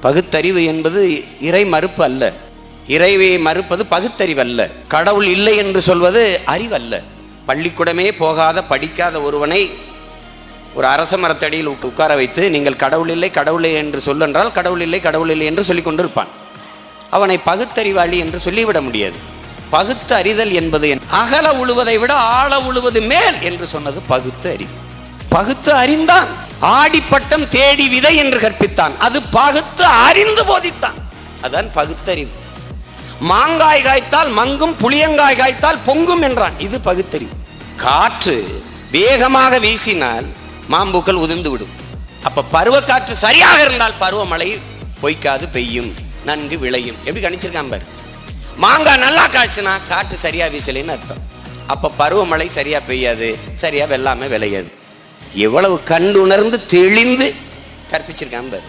பகுத்தறிவு என்பது இறை மறுப்பு அல்ல. இறைவை மறுப்பது பகுத்தறிவு அல்ல. கடவுள் இல்லை என்று சொல்வது அறிவல்ல பள்ளிக்கூடமே போகாத படிக்காத ஒருவனை ஒரு அரச மரத்தடியில் உட்கார வைத்து நீங்கள் கடவுள் இல்லை கடவுளே என்று சொல்லென்றால் கடவுள் இல்லை கடவுள் இல்லை என்று சொல்லிக் கொண்டிருப்பான். அவனை பகுத்தறிவாளி என்று சொல்லிவிட முடியாது. பகுத்து அறிதல் என்பது அகல உழுவதை விட ஆழ உழுவது மேல் என்று சொன்னது பகுத்து அறிவு பகுத்து அறிந்தான். ஆடிப்பட்டம் தேடி விதை என்று கற்பித்தான். அது பகுத்து அறிந்து போதித்தான். அதான் பகுத்தறிவு. மாங்காய் காய்த்தால் மங்கும் புளியங்காய் காய்த்தால் பொங்கும் என்றான். இது பகுத்தறிவு. காற்று வேகமாக வீசினால் மாம்பூக்கள் உதிர்ந்து விடும். அப்ப பருவக்காற்று சரியாக இருந்தால் பருவமழை பொய்க்காது பெய்யும் நன்கு விளையும். எப்படி கணிச்சிருக்கான் பாரு. மாங்காய் நல்லா காய்ச்சினா காற்று சரியா வீசலைன்னு அர்த்தம். அப்ப பருவமழை சரியா பெய்யாது சரியா வெள்ளாம விளையாது. எவ்வளவு கண்டுணர்ந்து தெளிந்து கற்பிச்சிருக்கான் பாரு.